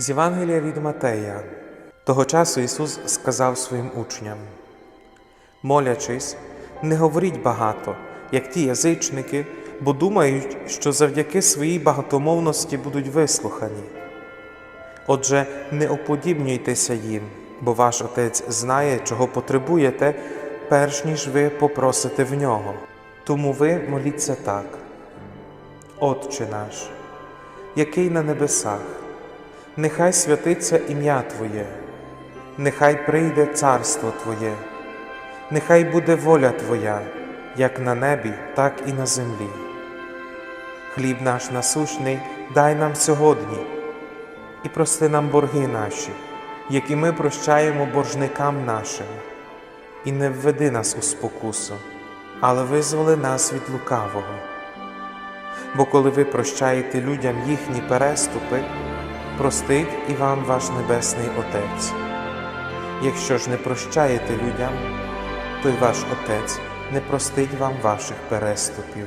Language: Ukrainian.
З Євангелія від Матея. Того часу Ісус сказав своїм учням: Молячись, не говоріть багато, як ті язичники, бо думають, що завдяки своїй багатомовності будуть вислухані. Отже, не уподібнюйтеся їм, бо ваш Отець знає, чого потребуєте, перш ніж ви попросите в нього. Тому ви моліться так. Отче наш, який на небесах, нехай святиться ім'я Твоє, нехай прийде царство Твоє, нехай буде воля Твоя, як на небі, так і на землі. Хліб наш насущний дай нам сьогодні і прости нам борги наші, які ми прощаємо боржникам нашим, і не введи нас у спокусу, але визволи нас від лукавого. Бо коли ви прощаєте людям їхні переступи, простить і вам ваш Небесний Отець. Якщо ж не прощаєте людям, то й ваш Отець не простить вам ваших переступів.